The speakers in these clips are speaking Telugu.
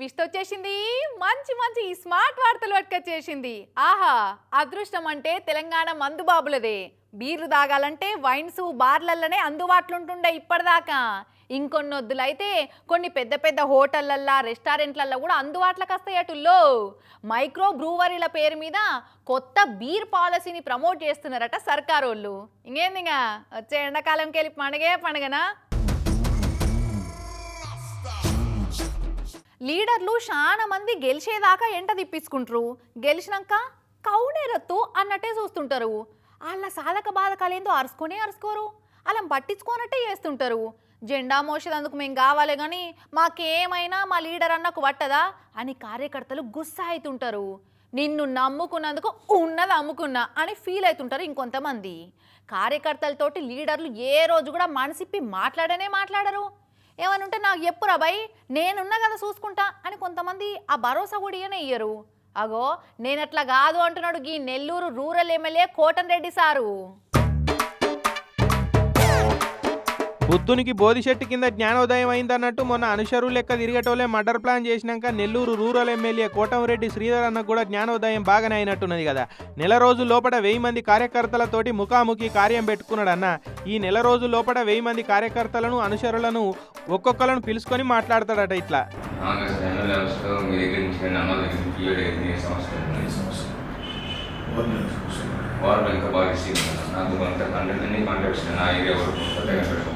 విష్ట వచ్చేసింది మంచి మంచి స్మార్ట్ వార్తలు పట్టుకొచ్చేసింది. ఆహా అదృష్టం అంటే తెలంగాణ మందు బాబులదే. బీర్లు తాగాలంటే వైన్స్ బార్లల్లనే అందుబాటులుంటుండే ఇప్పటిదాకా. ఇంకొన్ని వద్దులైతే కొన్ని పెద్ద పెద్ద హోటళ్ళల్లో రెస్టారెంట్లల్లో కూడా అందుబాటులోకి వస్తాయి అటుల్లో. మైక్రో బ్రూవరీల పేరు మీద కొత్త బీర్ పాలసీని ప్రమోట్ చేస్తున్నారట సర్కారోళ్ళు. ఇంకేందిగా వచ్చే ఎండాకాలంకి వెళ్ళి పండగే పండగనా? లీడర్లు చాలా మంది గెలిచేదాకా ఎంట తిప్పించుకుంటారు. గెలిచినాక కౌనేరత్తు అన్నట్టే చూస్తుంటారు. వాళ్ళ సాధక బాధకాలేందో అరుచుకొనే అరుచుకోరు అలా పట్టించుకోనట్టే చేస్తుంటారు. జెండా మోసేదందుకు మేము కావాలి కానీ మాకేమైనా మా లీడర్ అన్నకు పట్టదా అని కార్యకర్తలు గుస్సా అవుతుంటారు నిన్ను నమ్ముకున్నందుకు ఉన్నది అమ్ముకున్నా అని ఫీల్ అవుతుంటారు ఇంకొంతమంది. కార్యకర్తలతోటి లీడర్లు ఏ రోజు కూడా మనసిప్పి మాట్లాడనే మాట్లాడరు. ఏమనుంటే నాకు చెప్పురా భయ్ నేనున్నా కదా చూసుకుంటా అని కొంతమంది ఆ భరోసా కూడా ఇయ్యనే ఇయ్యరు. అగో నేనట్లా కాదు అంటున్నాడు ఈ Nellore rural MLA Kotam Reddy sir. బుద్ధునికి బోధిశెట్టి కింద జ్ఞానోదయం అయిందన్నట్టు మొన్న అనుషరు లెక్క తిరిగటోలే మర్డర్ ప్లాన్ చేసినాక నెల్లూరు రూరల్ ఎమ్మెల్యే కోటంరెడ్డి శ్రీధర్ అన్నకు కూడా జ్ఞానోదయం బాగానే అయినట్టున్నది కదా. నెల రోజుల లోపల వెయ్యి మంది కార్యకర్తలతోటి ముఖాముఖి కార్యం పెట్టుకున్నాడు అన్న ఈ నెల రోజుల లోపల వెయ్యి మంది కార్యకర్తలను అనుచరులను ఒక్కొక్కలను పిలుచుకొని మాట్లాడతాడట ఇట్లా. అన్న వారిలో ఇంకా బాగా నాకు కొంత కంటెంట్ అన్ని కాంటాక్ట్స్ నా ఏరియా వరకు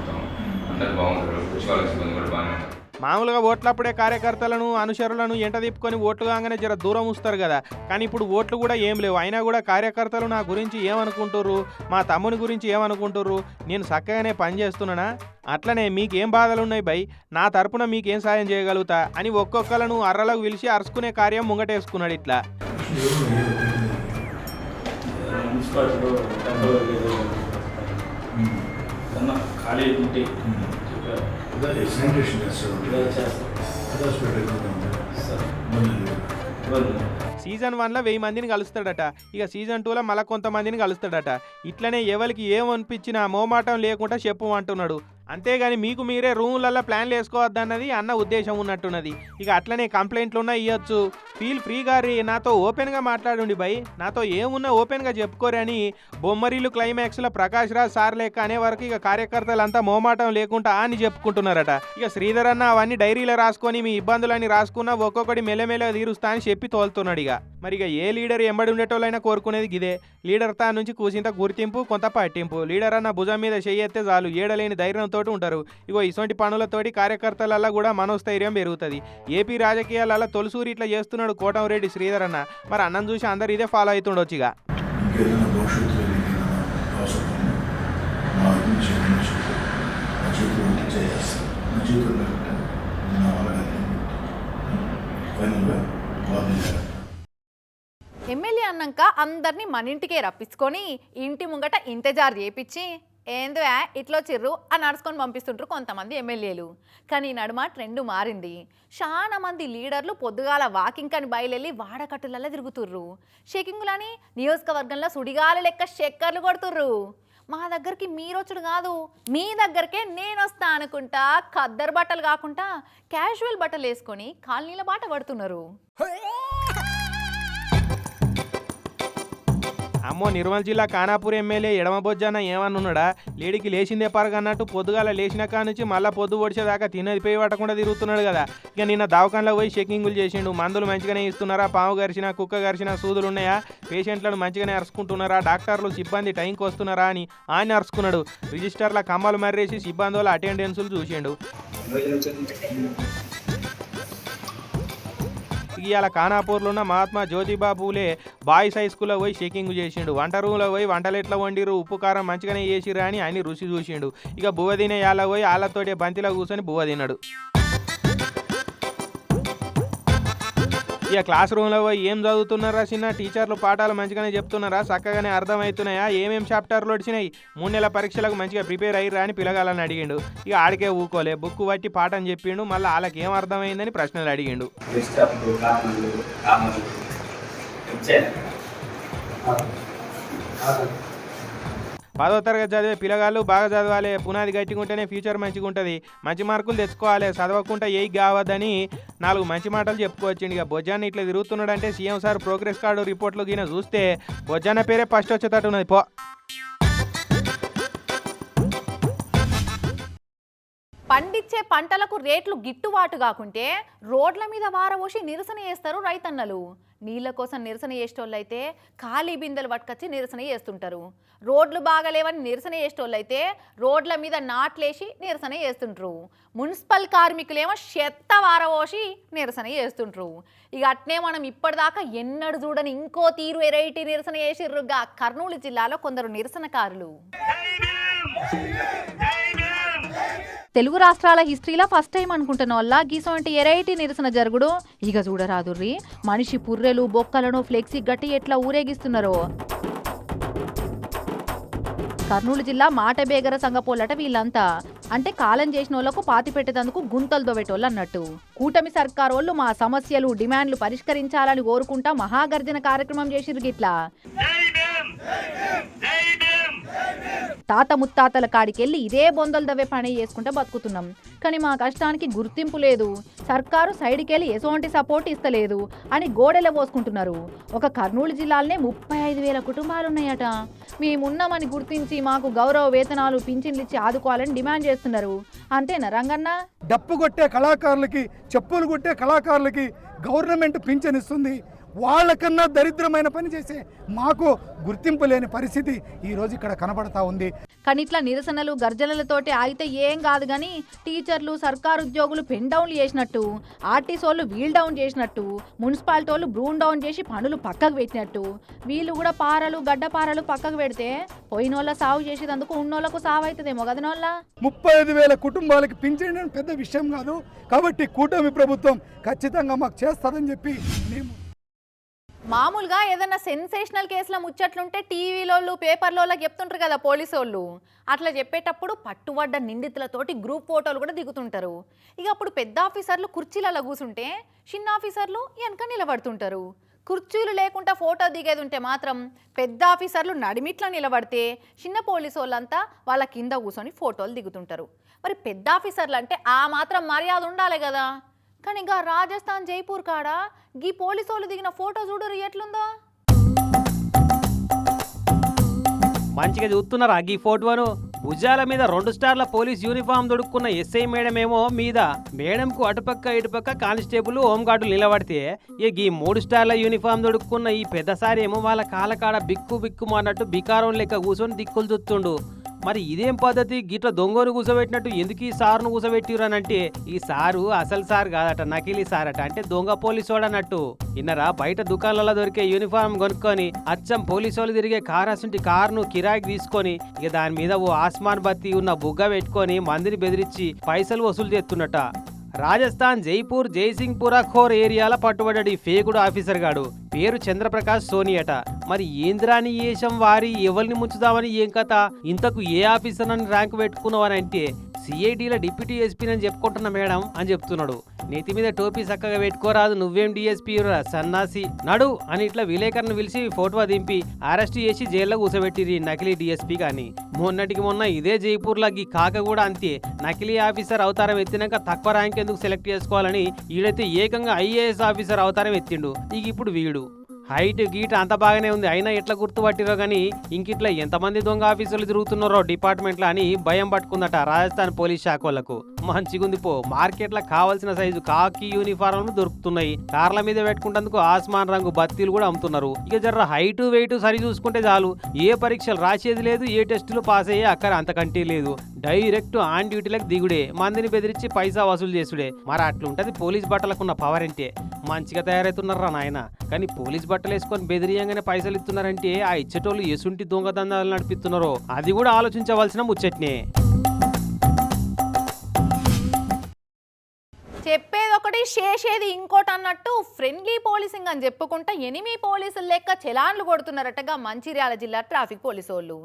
అందరు బాగుంటారు. పుష్పాల సిబ్బంది కూడా బాగానే ఉంటారు మామూలుగా ఓట్లప్పుడే కార్యకర్తలను అనుచరులను ఎంట తిప్పుకొని ఓట్లు కాగానే జర దూరం ఉంచుతారు కదా. కానీ ఇప్పుడు ఓట్లు కూడా ఏం లేవు. అయినా కూడా కార్యకర్తలు నా గురించి ఏమనుకుంటుర్రు? మా తమ్ముని గురించి ఏమనుకుంటుర్రు? నేను చక్కగానే పని చేస్తున్నానా? అట్లనే మీకేం బాధలు ఉన్నాయి బై? నా తరపున మీకేం సాయం చేయగలుగుతా? అని ఒక్కొక్కలను అర్రలకు పిలిచి అరుచుకునే కార్యం ముంగటేసుకున్నాడు ఇట్లా. ఖాళీ ఉంటే శానిటేషన్ మందులు ఇబ్బంది సీజన్ వన్లో వెయ్యి మందిని కలుస్తాడట. ఇక సీజన్ టూలో మళ్ళీ కొంతమందిని కలుస్తాడట. ఇట్లనే ఎవరికి ఏమనిపించినా మోమాటం లేకుండా చెప్పు అంటున్నాడు అంతేగాని మీకు మీరే రూములలో ప్లాన్లు వేసుకోవద్దన్నది అన్న ఉద్దేశం ఉన్నట్టున్నది. ఇక అట్లనే కంప్లైంట్లున్నా ఇవ్వచ్చు ఫీల్ ఫ్రీగా రీ నాతో ఓపెన్గా మాట్లాడండి బై నాతో ఏమున్నా ఓపెన్గా చెప్పుకోరని బొమ్మరీలు క్లైమాక్స్లో ప్రకాష్ రాజ్ సార్ లేక అనే వరకు ఇక కార్యకర్తలంతా మోమాటం లేకుండా అని చెప్పుకుంటున్నారట. ఇక శ్రీధర్ అన్న అవన్నీ డైరీలో రాసుకొని మీ ఇబ్బందులన్నీ రాసుకున్నా ఒక్కొక్కటి మెల్లమెల్ల తీరుస్తా అని చెప్పి తోలుతున్నాడు ఇక. మరి ఇక ఏ లీడర్ ఎంబడి ఉండేటోళ్ళైనా కోరుకునేది గిదే. లీడర్ తా నుంచి కూసింత గుర్తింపు కొంత పట్టింపు. లీడర్ అన్న భుజం మీద చేయెత్తే చాలు ఏడలేని ధైర్యంతో ఉంటారు. ఇగో ఇటువంటి పనులతోటి కార్యకర్తలల్లా కూడా మనోస్థైర్యం పెరుగుతుంది. ఏపీ రాజకీయాలలో తొలసూరి ఇట్లా చేస్తున్నాడు కోటంరెడ్డి శ్రీధర్ అన్న. మరి అన్నం చూసి అందరు ఇదే ఫాలో అవుతుండొచ్చు ఇక ఇంకేదైనా భవిష్యత్తులో ఏదైనా అవసరం మా వైపు నుంచి ఏమైనా చెప్తే నా చేతుల్లో చేస్తాను నా చేతుల్లో పెట్టాను నా వల్ల ఫైనల్గా బాధ్యత ఎమ్మెల్యే అన్నాక అందరినీ మన ఇంటికే రప్పించుకొని ఇంటి ముంగట ఇంతజారు చేపించి ఏందో ఇట్లా చిర్రు అని నడుచుకొని పంపిస్తుంటారు కొంతమంది ఎమ్మెల్యేలు. కానీ నడుమ ట్రెండ్ మారింది. చాలా మంది లీడర్లు పొద్దుగాల వాకింగ్ అని బయలుదేరి వాడకట్టులలో తిరుగుతుర్రు. షేకింగులని నియోజకవర్గంలో సుడిగాల లెక్క షెక్కర్లు కొడుతుర్రు. మా దగ్గరికి మీరొచ్చుడు కాదు. మీ దగ్గరకే నేను వస్తా అనుకుంటా ఖద్దరు బట్టలు కాకుండా క్యాజువల్ బట్టలు వేసుకొని కాలనీల బాట పడుతున్నారు. అమ్మో నిర్మల్ జిల్లా ఖానాపూర్ ఎమ్మెల్యే ఎడమబొజ్జాన ఏమనున్నాడా? లేడికి లేచిందే పరగన్నట్టు పొద్దుగాల లేచిన నుంచి మళ్ళా పొద్దు పొడిచేదాకా తినది పోయి పట్టకుండా తిరుగుతున్నాడు కదా. ఇక నిన్న దవాఖానలో పోయి చెకింగులు చేసిండు. మందులు మంచిగానే ఇస్తున్నారా? పాము గరిచిన కుక్క గరిచిన సూదులు ఉన్నాయా? పేషెంట్లను మంచిగానే అరుచుకుంటున్నారా? డాక్టర్లు సిబ్బంది టైంకి వస్తున్నారా అని ఆయన అరుచుకున్నాడు. రిజిస్టర్ల కమ్మలు మర్రేసి సిబ్బంది వాళ్ళ అటెండెన్సులు చూసిండు. ఇవాళ ఖానాపూర్లో ఉన్న మహాత్మా జ్యోతిబా పూలే బాయ్స్ హై స్కూల్లో పోయి చెకింగ్ చేసిండు. వంట రూమ్లో పోయి వంటలు ఎట్లా వండిరు ఉప్పు కారం మంచిగానే చేసిరా అని ఆయన రుచి చూసిండు. ఇక బువ్వ తినే పోయి వాళ్ళతోటి బంతిలో కూర్చొని బువ్వ తిన్నాడు. ఇక క్లాస్ రూమ్లో పోయి ఏం చదువుతున్నారా చిన్న? టీచర్లు పాఠాలు మంచిగానే చెప్తున్నారా? చక్కగానే అర్థమవుతున్నాయా? ఏమేం చాప్టర్లు వచ్చినాయి? మూడు నెలల పరీక్షలకు మంచిగా ప్రిపేర్ అయ్యిరా అని పిలగాలని అడిగిండు. ఇక ఆడికే ఊకోలే. బుక్ బట్టి పాఠం చెప్పిండు. మళ్ళీ వాళ్ళకి ఏం అర్థమైందని ప్రశ్నలు అడిగిండు. Thank you. పదో తరగతి చదివే పిల్లగాళ్ళు బాగా చదవాలి పునాది గట్టిగా ఉంటేనే ఫ్యూచర్ మంచిగా ఉంటుంది. మంచి మార్కులు తెచ్చుకోవాలి చదవకుండా ఏ కావద్దని నాలుగు మంచి మాటలు చెప్పుకోవచ్చు ఇక. బొజ్జాన్ని ఇట్లా తిరుగుతున్నాడంటే సీఎం సార్ ప్రోగ్రెస్ కార్డు రిపోర్ట్లు గిన చూస్తే బొజ్జాన్న పేరే ఫస్ట్ వచ్చేటట్టు ఉన్నది. పో. పండించే పంటలకు రేట్లు గిట్టుబాటు కాకుంటే రోడ్ల మీద వారవోసి నిరసన చేస్తారు రైతన్నలు. నీళ్ళ కోసం నిరసన చేసేటోళ్ళు అయితే ఖాళీ బిందెలు పట్టుకొచ్చి నిరసన చేస్తుంటారు. రోడ్లు బాగలేవని నిరసన చేసేటోళ్ళు అయితే రోడ్ల మీద నాట్లేసి నిరసన చేస్తుంటారు. మున్సిపల్ కార్మికులేమో చెత్త వారవోసి నిరసన చేస్తుంటారు. ఇక అట్నే మనం ఇప్పటిదాకా ఎన్నడు చూడని ఇంకో తీరు వెరైటీ నిరసన చేసిర్రుగా కర్నూలు జిల్లాలో కొందరు నిరసనకారులు. తెలుగు రాష్ట్రాల హిస్టరీలో ఫస్ట్ టైం అనుకుంటున్న వల్ల గీసంటి ఎరైటీ నిరసన జరుగుడు. ఇక చూడరాదుర్రి. మనిషి పుర్రెలు బొక్కలను ఫ్లెక్సీ గట్టి ఎట్లా ఊరేగిస్తున్నారో. కర్నూలు జిల్లా మాటబేగర సంగపోలట వీళ్ళంతా. అంటే కాలం చేసిన వాళ్ళకు పాతి పెట్టేందుకు గుంతలు దొవెటోళ్ళు అన్నట్టు. కూటమి సర్కార్ వాళ్ళు మా సమస్యలు డిమాండ్లు పరిష్కరించాలని కోరుకుంటా మహాగర్జన కార్యక్రమం చేసిరు గిట్లా. తాత ముత్తాతల కాడికెళ్ళి ఇదే బొందలు దవ్వే పని చేసుకుంటే బతుకుతున్నాం. కానీ మా కష్టానికి గుర్తింపు లేదు. సర్కారు సైడ్కెళ్ళి ఎటువంటి సపోర్ట్ ఇస్తలేదు అని గోడెల పోసుకుంటున్నారు. ఒక కర్నూలు జిల్లాలోనే ముప్పై ఐదు వేల కుటుంబాలు ఉన్నాయట మేమున్నామని గుర్తించి మాకు గౌరవ వేతనాలు పింఛన్లు ఇచ్చి ఆదుకోవాలని డిమాండ్ చేస్తున్నారు. అంతేనా రంగన్న? డప్పు కొట్టే కళాకారులకి చెప్పులు కొట్టే కళాకారులకి గవర్నమెంట్ పింఛన్ ఇస్తుంది. వాళ్ళకన్నా దరిద్రమైన పని చేసే మాకు గుర్తింపు లేని పరిస్థితి ఈరోజు ఇక్కడ కనబడతా ఉంది. కానీ ఇట్లా నిరసనలు గర్జనలతోటి ఆగితే ఏం కాదు కానీ టీచర్లు సర్కారు ఉద్యోగులు పెన్ డౌన్లు చేసినట్టు ఆర్టీసీ వాళ్ళు వీల్ డౌన్ చేసినట్టు మున్సిపాలిటీ వాళ్ళు బ్రూన్ డౌన్ చేసి పనులు పక్కకు పెట్టినట్టు. వీళ్ళు కూడా పారలు గడ్డ పారలు పక్కకు పెడితే పోయినోళ్ళ సాగు చేసేదందుకు ఉన్నోళ్ళకు సాగు అవుతుందేమో కదనోళ్ళ ముప్పై ఐదు వేల కుటుంబాలకి పింఛన్ పెద్ద విషయం కాదు. కాబట్టి కూటమి ప్రభుత్వం ఖచ్చితంగా మాకు చేస్తుందని చెప్పి మేము మామూలుగా ఏదైనా సెన్సేషనల్ కేసుల ముచ్చట్లుంటే టీవీలోళ్ళు పేపర్లోళ్ళకి చెప్తుంటారు కదా పోలీసు వాళ్ళు అట్లా చెప్పేటప్పుడు పట్టుబడ్డ నిందితులతోటి గ్రూప్ ఫోటోలు కూడా దిగుతుంటారు. ఇక అప్పుడు పెద్ద ఆఫీసర్లు కుర్చీలలో కూర్చుంటే చిన్న ఆఫీసర్లు వెనక నిలబడుతుంటారు. కుర్చీలు లేకుండా ఫోటో దిగేది ఉంటే మాత్రం పెద్ద ఆఫీసర్లు నడిమిట్లా నిలబడితే చిన్న పోలీసు వాళ్ళంతా వాళ్ళ కింద కూర్చొని ఫోటోలు దిగుతుంటారు. మరి పెద్ద ఆఫీసర్లు అంటే ఆ మాత్రం మర్యాద ఉండాలి కదా. కానీ ఇంకా రాజస్థాన్ జైపూర్ కాడ గీ పోలీసోలు వాళ్ళు దిగిన ఫోటో చూడరు ఎట్లుందో? మంచిగా చూస్తున్నారా గీ ఫోటోను? భుజాల మీద రెండు స్టార్ల పోలీస్ యూనిఫామ్ దొడుక్కున్న ఎస్ఐ మేడం ఏమో మీద మేడంకు అటుపక్క ఇటుపక్క కానిస్టేబుల్ హోంగార్డులు నిలబడితే ఇక ఈ మూడు స్టార్ల యూనిఫామ్ దొడుక్కున్న ఈ పెద్దసారి ఏమో వాళ్ళ కాలకాడ బిక్కు బిక్కు అన్నట్టు బికారం లెక్క కూర్చొని దిక్కులు చూస్తుండు. మరి ఇదేం పద్ధతి? గిట్ల దొంగను కూసబెట్టినట్టు ఎందుకు ఈ సారును కూసబెట్టిరనంటే ఈ సారు అసలు సార్ కాదట నకిలీ సార్ అట అంటే దొంగ పోలీసోడు అన్నట్టు ఇన్నరా బయట దుకాణాలలో దొరికే యూనిఫామ్ కొనుక్కొని అచ్చం పోలీసోళ్ళు తిరిగే కార్ కారును కిరాయికి తీసుకొని ఇక దాని మీద ఓ ఆస్మాన్ బత్తి ఉన్న బుగ్గ పెట్టుకొని మందిని బెదిరించి పైసలు వసూలు చేస్తున్నట. రాజస్థాన్ జైపూర్ జైసింగ్పురా ఖోర్ ఏరియాల పట్టుబడ్డాడు ఈ ఫేకుడు ఆఫీసర్ గాడు. పేరు చంద్రప్రకాష్ సోని అట. మరి ఏంద్రాని ఏషం వారి ఎవరిని ముంచుదామని ఏం కథ? ఇంతకు ఏ ఆఫీసర్ అని ర్యాంక్ పెట్టుకున్నావని అంటే సిఐడిల డిప్యూటీ ఎస్పీ అని చెప్పుకుంటున్నా మేడం అని చెప్తున్నాడు. నెత్తి మీద టోపీ చక్కగా పెట్టుకోరాదు నువ్వేం డిఎస్పీ సన్నాసి. నడు అని ఇట్లా విలేకరణ పిలిచి ఫోటో దింపి అరెస్ట్ చేసి జైల్లో కూర్చోబెట్టిరి నకిలీ డిఎస్పీ కానీ మొన్నటికి మొన్న ఇదే జైపూర్లో ఈ కాక కూడా అంతే. నకిలీ ఆఫీసర్ అవతారం ఎత్తినాక తక్కువ ర్యాంక్ ఎందుకు సెలెక్ట్ చేసుకోవాలని ఈడైతే ఏకంగా ఐఏఎస్ ఆఫీసర్ అవతారం ఎత్తిండు. ఇక ఇప్పుడు వీడు. హైట్ గీట్ అంత బాగానే ఉంది. అయినా ఎట్లా గుర్తుపట్టిరో కానీ ఇంకిట్లా ఎంతమంది దొంగ ఆఫీసులు తిరుగుతున్నారో డిపార్ట్మెంట్లో అని భయం పట్టుకుందట రాజస్థాన్ పోలీస్ శాఖ వాళ్ళకు. మంచిగుంది పో మార్కెట్లో కావాల్సిన సైజు కాకి యూనిఫారంలు దొరుకుతున్నాయి. కార్ల మీద పెట్టుకుంటందుకు ఆస్మాన్ రంగు బత్తీలు కూడా అమ్ముతున్నారు. ఇక జర్ర హైట్ వెయిట్ సరి చూసుకుంటే చాలు. ఏ పరీక్షలు రాసేది లేదు ఏ టెస్టులు పాస్ అయ్యే అక్కడ అంతకంటే లేదు. డైరెక్ట్ ఆన్ డ్యూటీలకు దిగుడే మందిని బెదిరించి పైసా వసూలు చేసుడే. మరి అట్లుంటది పోలీస్ బట్టలకున్న పవర్ అంటే మంచిగా తయారవుతున్నారా నాయన? కానీ పోలీస్ బట్టలు వేసుకొని బెదిరియంగానే పైసలు ఇస్తున్నారంటే ఆ ఇచ్చేటోళ్ళు ఎసుంటి దొంగదందాలు నడిపిస్తున్నారో అది కూడా ఆలోచించవలసిన ముచ్చట్నే. చెప్పేది ఒకటి చేసేది ఇంకోటి అన్నట్టు ఫ్రెండ్లీ పోలీసింగ్ అని చెప్పుకుంటా ఎనిమి పోలీసులు లెక్క చెలాన్లు కొడుతున్నారటగా మంచిర్యాల జిల్లా ట్రాఫిక్ పోలీసు వాళ్ళు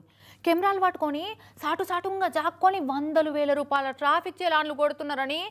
కెమెరాలు పట్టుకొని సాటు సాటుగా జాక్కొని వందలు వేల రూపాయల ట్రాఫిక్ చెలాన్లు కొడుతున్నారని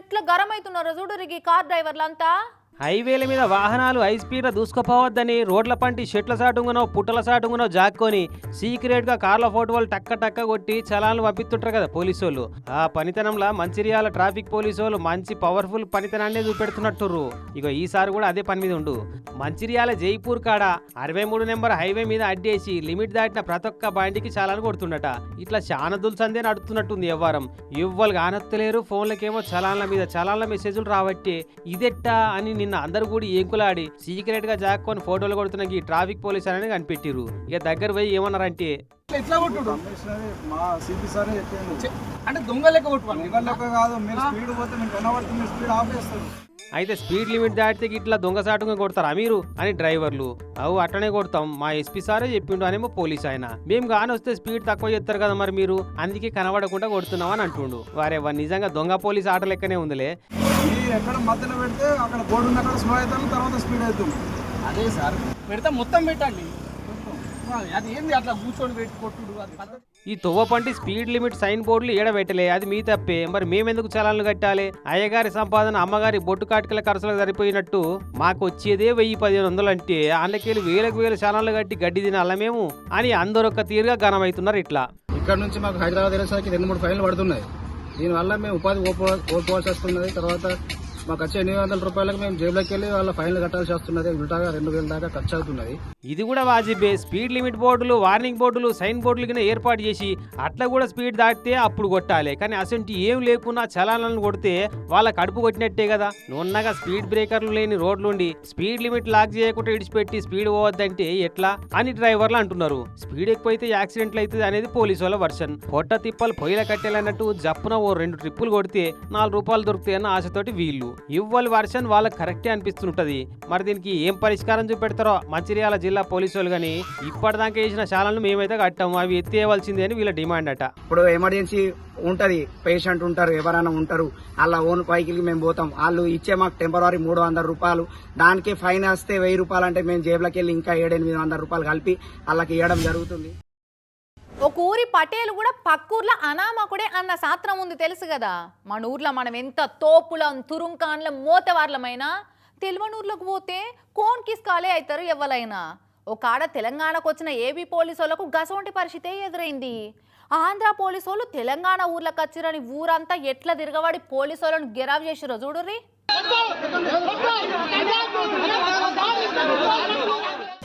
ఎట్లా గరం అవుతున్నారో ఈ కార్ డ్రైవర్లంతా. హైవేల మీద వాహనాలు హై స్పీడ్ దూసుకుపోవద్దని రోడ్ల పంటి షెట్ల సాటుంగునో పుట్టల సాటుంగునో జాక్కొని సీక్రెట్గా కార్ల ఫోటోలు టక్క టక్క కొట్టి చలాన్లు పంపిస్తుంటారు కదా పోలీసు వాళ్ళు ఆ పనితనంలా మంచిర్యాల ట్రాఫిక్ పోలీసు వాళ్ళు మంచి పవర్ఫుల్ పనితనాన్ని చూపెడుతున్నట్టుర్రు. ఇక ఈసారి కూడా అదే పని మీద ఉండు. మంచిర్యాల జైపూర్ కాడ అరవై మూడు నెంబర్ హైవే మీద అడ్డేసి లిమిట్ దాటిన ప్రతి ఒక్క బండికి చలాన్ కొడుతుండట. ఇట్లా చాలా దుల్సందే నడుతున్నట్టుంది ఎవ్వరం. ఎవ్వరు కానొత్తలేరు ఫోన్లకేమో చలాన్ల మీద చలాన్ల మెసేజ్లు రాబట్టి ఇదెట్టా అని నిన్న అందరు కూడా ఏకులాడి సీక్రెట్గా జాక్కొని ఫోటోలు కొడుతున్న ఈ ట్రాఫిక్ పోలీస్ అని కనిపెట్టిర్రు. ఇక దగ్గర పోయి ఏమన్నారంటే ఎట్లా కొట్టుడు? అంటే దొంగ లెక్క కాదు మీరు స్పీడ్ పోతే మీకు కనబడుతుంది స్పీడ్ ఆపేస్తారు అయితే స్పీడ్ లిమిట్ దాటితే ఇట్లా దొంగసాటుగా కొడతారా మీరు? అని డ్రైవర్లు అవు అట్లనే కొడతాం మా ఎస్పీ సారే చెప్పిండు అనేమో పోలీస్ ఆయన. మేము గాని వస్తే స్పీడ్ తక్కువ చేస్తారు కదా మరి మీరు? అందుకే కనబడకుండా కొడుతున్నాం అని అంటుండు. వారే నిజంగా దొంగ పోలీస్ ఆట లెక్కనే ఉందిలే. ఈ ఎక్కడ మధ్యలో పెడితే అక్కడ బోర్డు ఉన్న అక్కడ స్లో అవుతాను తర్వాత స్పీడ్ అవుతాం అదే సార్. పెడితే మొత్తం పెట్టండి. అది ఏంది అట్లా కూర్చొని పెట్టి కొట్టుడు అది ఈ తువ్వపంటి స్పీడ్ లిమిట్ సైన్ బోర్డులు ఏడబెట్టలే అది మీ తప్పే. మరి మేమెందుకు చలాన్లు కట్టాలి? అయ్యగారి సంపాదన అమ్మగారి బొట్టు కాటికల ఖర్చులకు సరిపోయినట్టు మాకు వచ్చేదే వెయ్యి పదిహేను వందలు అంటే అందుకెళ్ళి వేలకు వేలు చలాన్లు కట్టి గడ్డి తినాల మేము? అని అందరూ ఒక తీరుగా ఘనమవుతున్నారు ఇట్లా. ఇక్కడ నుంచి మాకు హైదరాబాద్ వెళ్ళేసరికి రెండు మూడు ఫైన్లు పడుతున్నాయి. దీనివల్ల మేము ఉపాధి కోల్పో- కోల్పోవాల్సి వస్తున్నది. తర్వాత మాకు వచ్చే ఎనిమిది వందల రూపాయలకు మేము జేబులోకి వెళ్ళి వాళ్ళ ఫైన్లు కట్టాల్సి వస్తున్నది ఉంటాగా రెండు వేల దాకా ఖర్చు అవుతున్నది. ఇది కూడా వాజిబే. స్పీడ్ లిమిట్ బోర్డులు వార్నింగ్ బోర్డులు సైన్ బోర్డులు కింద ఏర్పాటు చేసి అట్లా కూడా స్పీడ్ దాటితే అప్పుడు కొట్టాలి. కానీ అసలు ఏం లేకున్నా చలానాలను కొడితే వాళ్ళ కడుపు కొట్టినట్టే కదా. నున్నగా స్పీడ్ బ్రేకర్లు లేని రోడ్లుండి స్పీడ్ లిమిట్ లాక్ చేయకుండా ఇడిచిపెట్టి స్పీడ్ పోవద్దంటే ఎట్లా అని డ్రైవర్లు అంటున్నారు. స్పీడ్ ఎక్కువైతే యాక్సిడెంట్లు అవుతుంది అనేది పోలీసు వాళ్ళ వర్షన్. పొట్ట తిప్పలు పొయ్యిల కట్టేలన్నట్టు జప్పున ఓ రెండు ట్రిప్పులు కొడితే నాలుగు రూపాయలు దొరుకుతాయన్న ఆశతోటి వీళ్ళు. ఇవ్వాలి వర్షన్ వాళ్ళకి కరెక్టే అనిపిస్తుంటది. మరి దీనికి ఏం పరిష్కారం చూపెడతారో మంచిర్యాల జిల్లా పోలీసు వాళ్ళు కానీ ఇప్పటిదాకా వేసిన శాలను మేమైతే కట్టాము. అవి ఎత్తేయవలసిందే అని వీళ్ళ డిమాండ్ అట. ఇప్పుడు ఎమర్జెన్సీ ఉంటది. పేషెంట్ ఉంటారు ఎవరైనా ఉంటారు. అలా ఓన్ పైకి మేము పోతాం. వాళ్ళు ఇచ్చే మాకు టెంపరీ మూడు వందల రూపాయలు. దానికి ఫైన్ వస్తే వెయ్యి రూపాయలు అంటే మేము జేబులోకి వెళ్ళి ఇంకా ఏడెనిమిది వందల రూపాయలు కలిపి వాళ్ళకి ఇవ్వడం జరుగుతుంది. ఒక ఊరి పటేలు కూడా పక్కూర్లో అనామకుడే అన్న శాస్త్రం ఉంది తెలుసు కదా మన ఊర్లో మనం ఎంత తోపులం తురుంకాన్లం మోతవార్లమైనా తెలివనూర్లకు పోతే కోన్ కిస్కాలే అవుతారు ఎవరైనా ఒక ఆడ తెలంగాణకు వచ్చిన ఏబీ పోలీసు వాళ్ళకు గసవంటి పరిస్థితే ఎదురైంది ఆంధ్ర పోలీసు వాళ్ళు తెలంగాణ ఊర్లకు వచ్చిరని ఊరంతా ఎట్లా తిరగబడి పోలీసు వాళ్ళని గెరావ్ చేసిరో చూడుర్రీ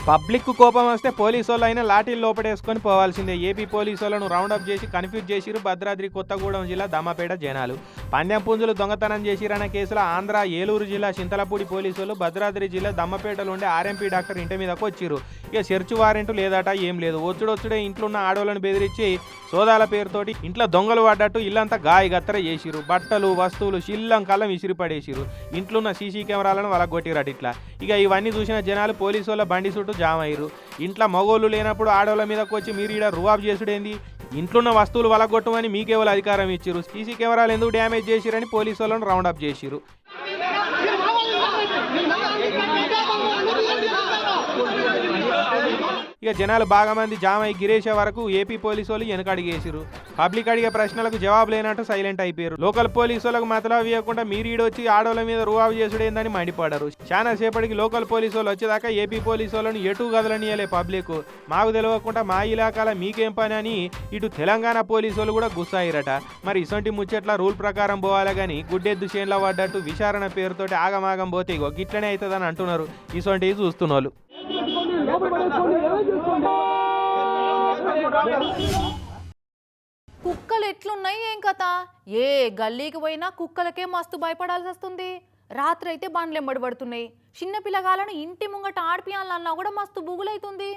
పబ్లిక్ కోపం వస్తే పోలీసు వాళ్ళు అయినా లాఠీలు లోపడేసుకొని పోవాల్సిందే. ఏపీ పోలీసు వాళ్ళను రౌండప్ చేసి కన్ఫ్యూజ్ చేసిరు భద్రాద్రి కొత్తగూడెం జిల్లా దమ్మపేట జనాలు. పందెం పుంజులు దొంగతనం చేసిరన్న కేసులో ఆంధ్ర ఏలూరు జిల్లా చింతలపూడి పోలీసులు భద్రాద్రి జిల్లా దమ్మపేటలో ఉండే ఆర్ఎంపీ డాక్టర్ ఇంటి మీదకు వచ్చిరు ఇక సెర్చ్ వారెంట్ లేదట ఏం లేదు. వచ్చుడొచ్చుడే ఇంట్లో ఉన్న ఆడవాళ్ళని బెదిరించి సోదాల పేరుతోటి ఇంట్లో దొంగలు పడ్డట్టు ఇల్లంతా గాయ గత్తర చేసిరు బట్టలు వస్తువులు శిల్లం కళ్ళం విసిరి పడేసిరు ఇంట్లో ఉన్న సీసీ కెమెరాలను వాళ్ళ కొట్టిరట ఇట్లా. ఇక ఇవన్నీ చూసిన జనాలు పోలీసు వాళ్ళ బండి చుట్టూ జామ్ అయ్యారు ఇంట్లో మగోళ్ళు లేనప్పుడు ఆడవాళ్ళ మీదకి వచ్చి మీరు ఈడ రువాబ్ చేసుడేంది? ఇంట్లో ఉన్న వస్తువులు వలగొట్టమని మీకేవాళ్ళు అధికారం ఇచ్చారు సీసీ కెమెరాలు ఎందుకు డ్యామేజ్ చేసిరని పోలీసు వాళ్ళని రౌండ్ అప్ చేసిరు ఇక జనాలు బాగా మంది జామ్ అయి గిరేసే వరకు ఏపీ పోలీసు వాళ్ళు వెనకడిగేసిరు పబ్లిక్ అడిగే ప్రశ్నలకు జవాబు లేనట్టు సైలెంట్ అయిపోయారు లోకల్ పోలీసు వాళ్ళకు మతలా ఇవ్వకుండా మీరు ఈడొచ్చి ఆడోళ్ళ మీద రువాబు చేసుడేందని మండిపడ్డారు. చాలా సేపటికి లోకల్ పోలీసు వాళ్ళు వచ్చేదాకా ఏపీ పోలీసు వాళ్ళని ఎటు కదలనియలే పబ్లిక్. మాకు తెలియకుండా మా ఇలాకాల మీకేం పని అని ఇటు తెలంగాణ పోలీసు వాళ్ళు కూడా గుస్సాయిరట. మరి ఇసొంటి ముచ్చట్ల రూల్ ప్రకారం పోవాలి కానీ గుడ్డెద్దు చేన్ల పడ్డట్టు విచారణ పేరుతోటి ఆగమాగం పోతే ఇగో గిట్లనే అవుతుందని అంటున్నారు ఇసొంటివి చూస్తున్న వాళ్ళు కుక్కలు ఎట్లున్నాయి ఏం కథ? ఏ గల్లీకి పోయినా కుక్కలకే మస్తు భయపడాల్సి వస్తుంది. రాత్రి అయితే బండ్లు ఎంబడి పడుతున్నాయి. చిన్న పిల్లగాలను ఇంటి ముంగట ఆడిపియాలన్నా కూడా మస్తు బుగులైతుంది.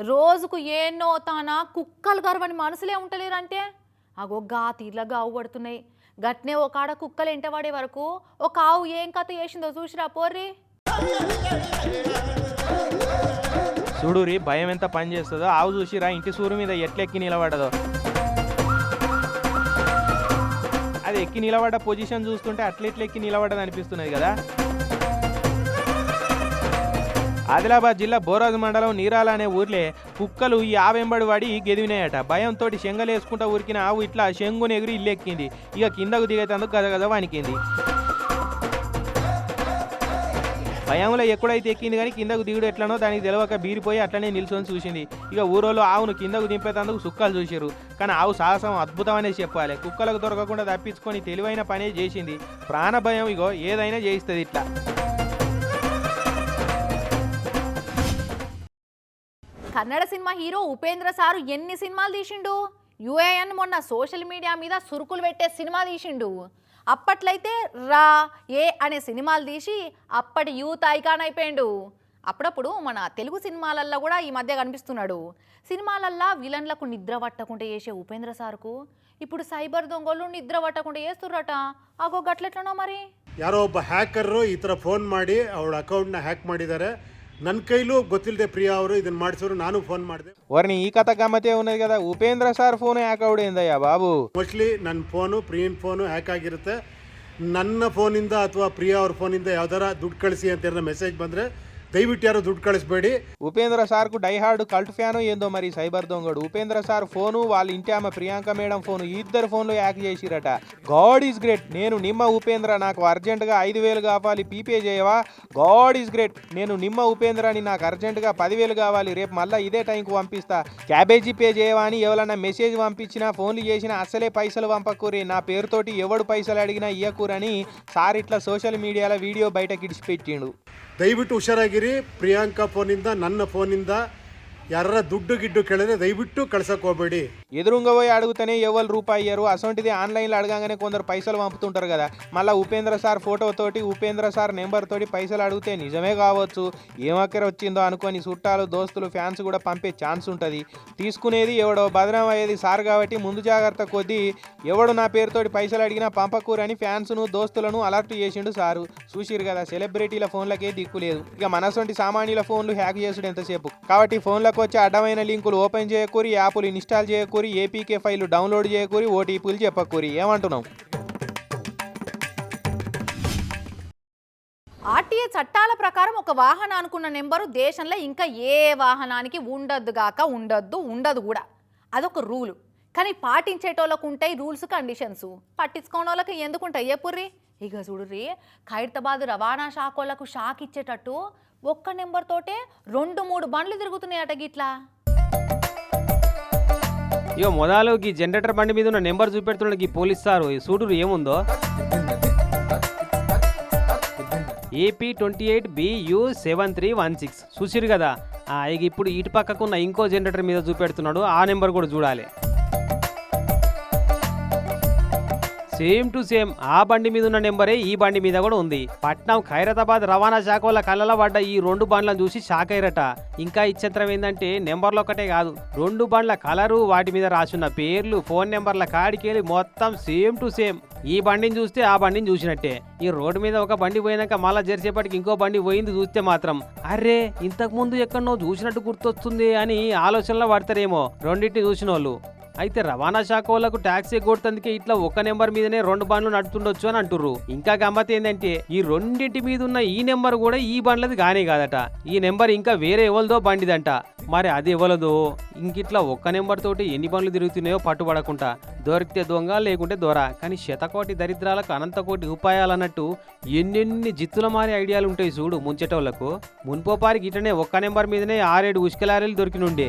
రోజుకు ఏనో తానా కుక్కలు గర్వని మనసులే ఉంటలేరంటే? అగో గా తీర్లగా గావు పడుతున్నాయి. గట్నే ఒక ఆడ కుక్కలు ఎంటవాడే వరకు ఒక ఆవు ఏం కథ వేసిందో చూసిరా పోర్రి? చూడురి భయం ఎంత పని చేస్తుందో. ఆవు చూసిరా ఇంటి సూరు మీద ఎట్లెక్కి నిలబడదో. అది ఎక్కి నిలబడ్డ పొజిషన్ చూస్తుంటే అట్లెట్లెక్కి నిలబడ్డది అనిపిస్తున్నది కదా. ఆదిలాబాద్ జిల్లా బోరాజు మండలం నీరాల అనే ఊర్లే కుక్కలు ఈ ఆవెంబడి పడి గెదివినాయట. భయంతో శంగలేసుకుంటా ఉరికిన ఆవు ఇట్లా శంగుని ఎగిరి ఇల్లెక్కింది. ఇక కిందకు దిగేటందుకు గద గద వణికింది. భయంలో ఎక్కడైతే ఎక్కింది కానీ కిందకు దిగుడు ఎట్లనో దానికి తెలియక బీరిపోయి అట్లనే నిల్చొని చూసింది. ఇక ఊరోలో ఆవును కిందకు దింపేటందుకు సుక్కలు చూశారు కానీ ఆవు సాహసం అద్భుతం అనేసి చెప్పాలి. కుక్కలకు దొరకకుండా తప్పించుకొని తెలివైన పనే చేసింది. ప్రాణ భయం ఇగో ఏదైనా చేయిస్తుంది ఇట్లా. Kannada cinema hero Upendra sir ఎన్ని సినిమాలు తీసిండు? యుఏఎన్ మొన్న సోషల్ మీడియా మీద సురుకులు పెట్టే సినిమా తీసిండు. అప్పట్లయితే రా ఏ అనే సినిమాలు తీసి అప్పటి యూత్ ఐకాన్ అయిపోయిండు అప్పుడప్పుడు మన తెలుగు సినిమాలల్లో కూడా ఈ మధ్య కనిపిస్తున్నాడు సినిమాలల్లో విలన్లకు నిద్ర పట్టకుండా చేసే ఉపేంద్ర సార్కు ఇప్పుడు సైబర్ దొంగలు నిద్ర పట్టకుండా చేస్తుర్రట అగో గట్లెట్లనో మరి ಯಾರೋ ಒಬ್ಬ ಹ್ಯಾಕರು ಈ ಥರ ಫೋನ್ ಮಾಡಿ ಅವಳ ಅಕೌಂಟ್ನ ಹ್ಯಾಕ್ ಮಾಡಿದ್ದಾರೆ ನನ್ನ ಕೈಲೂ ಗೊತ್ತಿಲ್ಲದೆ ಪ್ರಿಯಾ ಅವರು ಇದನ್ನು ಮಾಡಿಸೋರು ನಾನು ಫೋನ್ ಮಾಡಿದೆ వారిని ఈ కథ గమ్మతే ఉన్నది కదా ఉపేంద్ర సార్ ఫోన్ హ్యాక్ అవుడేందయ్యా బాబు ಮೋಸ್ಟ್ಲಿ ನನ್ನ ಫೋನು ಪ್ರಿಯನ್ ಫೋನು ಹ್ಯಾಕ್ ಆಗಿರುತ್ತೆ ನನ್ನ ಫೋನಿಂದ ಅಥವಾ ಪ್ರಿಯಾ ಅವ್ರ ಫೋನಿಂದ ಯಾವ್ದಾರ ದುಡ್ಡು ಕಳಿಸಿ ಅಂತ ಏನಾರ ಮೆಸೇಜ್ ಬಂದರೆ ದಯವಿಟ್ಟು ಯಾರು ದುಡ್ಡು ಕಳಿಸ್ಬೇಡಿ ఉపేంద్ర సార్కు డైహార్డ్ కల్ట్ ఫ్యాను ఏందో మరి సైబర్ దొంగడు ఉపేంద్ర సార్ ఫోను వాళ్ళ ఇంటి ఆమె ప్రియాంక మేడం ఫోను ఈ ఇద్దరు ఫోన్లు హ్యాక్ చేసిరట గాడ్ ఈజ్ గ్రేట్ నేను నిమ్మ ఉపేంద్ర నాకు అర్జెంటుగా ఐదు వేలు కావాలి పీపే చేయవా గాడ్ ఈజ్ గ్రేట్ నేను నిమ్మ ఉపేంద్రని నాకు అర్జెంటుగా పదివేలు కావాలి రేపు మళ్ళీ ఇదే టైంకు పంపిస్తా క్యాబేజీ పే చేయవా అని ఎవరన్నా మెసేజ్ పంపించినా ఫోన్లు చేసినా అసలే పైసలు పంపకూరి నా పేరుతోటి ఎవడు పైసలు అడిగినా ఇయ్యకూరని సార్ ఇట్లా సోషల్ మీడియాలో వీడియో బయటకి ఇడిచిపెట్టిండు ದಯವಿಟ್ಟು ಹುಷಾರಾಗಿರಿ ಪ್ರಿಯಾಂಕಾ ಫೋನಿಂದ ನನ್ನ ಫೋನಿಂದ ಯಾರ ದುಡ್ಡು ಗಿಡ್ಡು ಕೇಳಿದ್ರೆ ದಯವಿಟ್ಟು ಕಳ್ಸಕ್ಕೆ ಹೋಗಬೇಡಿ ఎదురుంగా పోయి అడుగుతూనే ఎవరు రూపాయి ఇయ్యరు అసొంటిది ఆన్లైన్లో అడగగానే కొందరు పైసలు పంపుతుంటారు కదా మళ్ళీ Upendra sir ఫోటోతోటి Upendra sir number తోటి పైసలు అడిగితే నిజమే కావచ్చు ఏమక్కర వచ్చిందో అనుకొని చుట్టాలు దోస్తులు ఫ్యాన్స్ కూడా పంపే ఛాన్స్ ఉంటుంది తీసుకునేది ఎవడో బదనం అయ్యేది సార్ కాబట్టి ముందు జాగ్రత్త కొద్దీ ఎవడు నా పేరుతోటి పైసలు అడిగినా పంపకూరని ఫ్యాన్స్ను దోస్తులను అలర్ట్ చేసిండు సారు చూసిరు కదా సెలబ్రిటీల ఫోన్లకే దిక్కు లేదు ఇక మనసొంటి సామాన్యుల ఫోన్లు హ్యాక్ చేసుడు ఎంతసేపు కాబట్టి ఫోన్లకు వచ్చి అడ్డమైన లింకులు ఓపెన్ చేయకూరి యాప్లు ఇన్స్టాల్ చేయకూరి ఏపీకే ఫైల్ డౌన్లోడ్ చేయకూరి ఓటీపీలు చెప్పకూరి. ఏమంటున్నాం ఆర్టీఏ చట్టాల ప్రకారం ఒక వాహనం అనుకున్న నెంబరు దేశంలో ఇంకా ఏ వాహనానికి ఉండద్దు గాక ఉండద్దు ఉండదు కూడా. అదొక రూలు. కానీ పాటించేటోళ్ళకు ఉంటాయి రూల్స్ కండిషన్స్. పట్టించుకోని వాళ్ళకి ఎందుకు ఉంటాయి ఏ పుర్రీ? ఇక చూడుర్రి ఖైరతాబాద్ రవాణా శాఖలకు షాక్ ఇచ్చేటట్టు ఒక్క నెంబర్ తోటే రెండు మూడు బండ్లు తిరుగుతున్నాయట గిట్లా. ఇక మొదలు ఈ జనరేటర్ బండి మీద ఉన్న నెంబర్ చూపెడుతున్నాడు ఈ పోలీస్ సారు. ఈ సూటురు ఏముందో? AP twenty eight BU seven three one six. చూసిరు కదా? ఇక ఇప్పుడు ఇటు పక్కకున్న ఇంకో జనరేటర్ మీద చూపెడుతున్నాడు. ఆ నెంబర్ కూడా చూడాలి. సేమ్ టు సేమ్ ఆ బండి మీద ఉన్న నెంబరే ఈ బండి మీద కూడా ఉంది. పట్నం ఖైరతాబాద్ రవాణా శాఖ వాళ్ళ కళ్ళలో పడ్డ ఈ రెండు బండ్లను చూసి షాక్ అయ్యారట. ఇంకా ఇచ్చంతరం ఏంటంటే నెంబర్లు ఒకటే కాదు రెండు బండ్ల కలరు వాటి మీద రాసున్న పేర్లు ఫోన్ నెంబర్ల కాడికెళ్ళి మొత్తం సేమ్ టు సేమ్. ఈ బండిని చూస్తే ఆ బండిని చూసినట్టే. ఈ రోడ్డు మీద ఒక బండి పోయినాక మళ్ళా జరిసేపటికి ఇంకో బండి పోయింది చూస్తే మాత్రం అరే ఇంతకు ముందు ఎక్కడనో చూసినట్టు గుర్తొస్తుంది అని ఆలోచనలో పడతారేమో. రెండింటిని చూసిన వాళ్ళు అయితే రవాణా శాఖ వాళ్ళకు ట్యాక్సీ కొడుతందుకే ఇట్లా ఒక నెంబర్ మీదనే రెండు బండ్లు నడుతుండొచ్చు అని అంటుర్రు. ఇంకా గమ్మత్ ఏంటంటే ఈ రెండింటి మీద ఉన్న ఈ నెంబర్ కూడా ఈ బండ్లది కానే కాదట. ఈ నెంబర్ ఇంకా వేరే ఎవరిదో బండిదంట. మరి అది ఎవలదో? ఇంకిట్లా ఒక్క నెంబర్ తోటి ఎన్ని బండ్లు తిరుగుతున్నాయో పట్టుబడకుండా దొరికితే దొంగ లేకుంటే దొర. కానీ శతకోటి దరిద్రాలకు అనంతకోటి ఉపాయాలన్నట్టు ఎన్నెన్ని జిత్తుల మారి ఐడియాలు ఉంటాయి చూడు ముంచెటోళ్ళకు మున్పోపారికి ఇట్లనే ఒక్క నెంబర్ మీదనే ఆరేడు ఉష్కలారీలు దొరికినుండే.